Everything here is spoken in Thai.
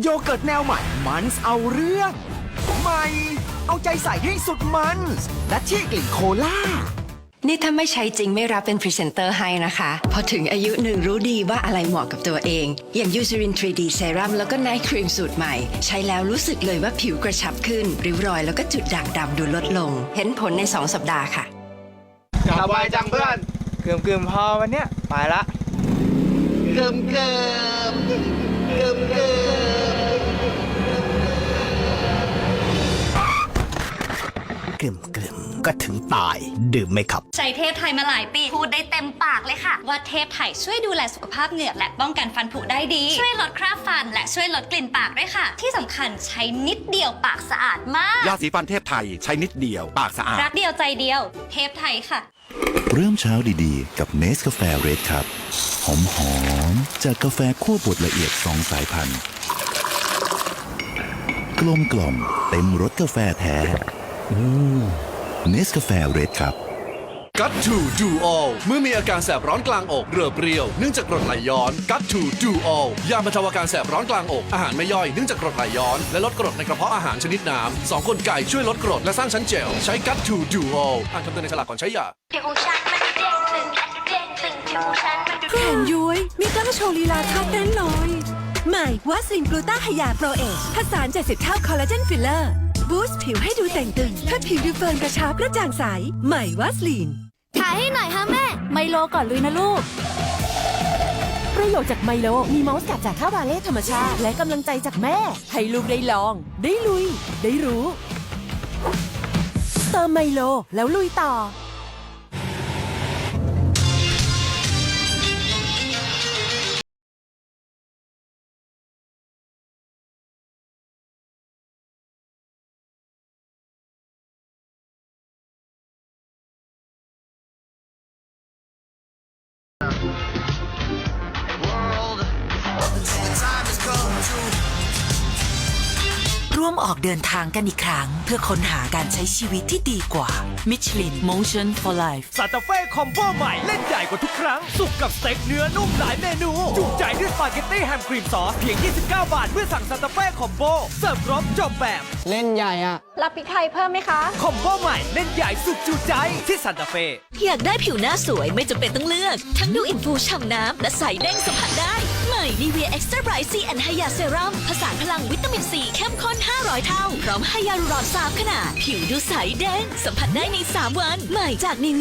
โยเกิร์ตแนวใหม่มันส์เอาเรื่อง ใหม่ เอาใจใส่ให้สุดมันส์และที่กลิ่นโคล่านี่ถ้าไม่ใช้จริงไม่รับเป็นพรีเซนเตอร์ให้นะคะ พอถึงอายุหนึ่งรู้ดีว่าอะไรเหมาะกับตัวเอง อย่าง Eucerin 3D Serum แล้วก็ Night Cream สูตรใหม่ ใช้แล้วรู้สึกเลยว่าผิวกระชับขึ้น ริ้วรอยแล้วก็จุดด่างดำดูลดลง เห็นผลใน 2 สัปดาห์ค่ะกลับไวจังเพื่อนเกืมเกืมพอวันเนี้ยไปละเกิมเกิมเกิมเกิม กลึมกลึมๆก็ถึงตาย ดื่มไหมครับ ใช้เทพไทยมาหลายปี พูดได้เต็มปากเลยค่ะ ว่าเทพไทยช่วยดูแลสุขภาพเหงือกและป้องกันฟันผุได้ดี ช่วยลดคราบฟัน และช่วยลดกลิ่นปากด้วยค่ะ ที่สำคัญใช้นิดเดียวปากสะอาดมาก ยาสีฟันเทพไทยใช้นิดเดียวปากสะอาด รักเดียวใจเดียว เทพไทยค่ะ เริ่มเช้าดีๆ กับเนสกาแฟเรดครับ หอมหอมๆจากกาแฟคั่วบดละเอียดสองสายพันธุ์ กลมกล่อมเต็มรสกาแฟแท้ เนสกาแฟเรดครับกัตทูดูออลเมื่อมีอาการแสบร้อนกลางอกเรือเปรี้ยวเนื่องจากกรดไหลย้อนกัตทูดูออลยาบรรเทาอาการแสบร้อนกลางอกอาหารไม่ย่อยเนื่องจากกรดไหลย้อน และลดกรดในกระเพาะอาหารชนิดน้ำสองคนไก่ช่วยลดกรดและสร้างชั้นเจลใช้กัตทูดูออลอ่านคำเตือนในฉลากก่อนใช้ยาผิวฉันมันดูเด้งตึงและดูเด้งตึงผิวฉันมันดูแขนย้วยมีกล้ามโชว์ลีลาท่าเต้นลอยใหม่วัสลินกลูต้าไฮยาโปรเอชผสาน70เท่าคอลลาเจนฟิลเลอร์ บูสต์ผิวให้ดูแต่งตึงเพื่อผิวดูเฟิร์มกระชับกระจ่างใส ใหม่วัสลินถ่ายให้หน่อยฮะแม่ ไมโลก่อนเลยนะลูก ประโยชน์จากไมโล มีมอสกัดจากข้าวบาเล่ธรรมชาติ และกำลังใจจากแม่ ให้ลูกได้ลอง ได้ลุย ได้รู้ เติมไมโลแล้วลุยต่อ ร่วมออกเดินทางกันอีกครั้ง เพื่อค้นหาการใช้ชีวิตที่ดีกว่า Michelin Motion for Life ซานตาเฟ่คอมโบใหม่ เล่นใหญ่กว่าทุกครั้ง สุกกับสเต็กเนื้อนุ่มหลายเมนู จุใจด้วยสปาเกตตี้แฮมครีมซอสเพียง 29 บาท เมื่อสั่งซานตาเฟ่คอมโบเสิร์ฟครบจบแบบ เล่นใหญ่อะรับพริกไทยเพิ่มไหมคะ คอมโบใหม่เล่นใหญ่สุกจุใจที่ซานตาเฟ่อยากได้ผิวหน้าสวยไม่จำเป็นต้องเลือก ทั้งดูอินฟูฉ่ำน้ำและใสเด้งสัมผัสได้ ใหม่ Nivea Extra Bright C and Hya Serum ผสานพลังวิตามินซีเข้มข้น 500 เท่า พร้อมไฮยาลูรอน3ขนาด ผิวดูใสเด้งสัมผัสได้ใน 3 วัน ใหม่จากนีเวีย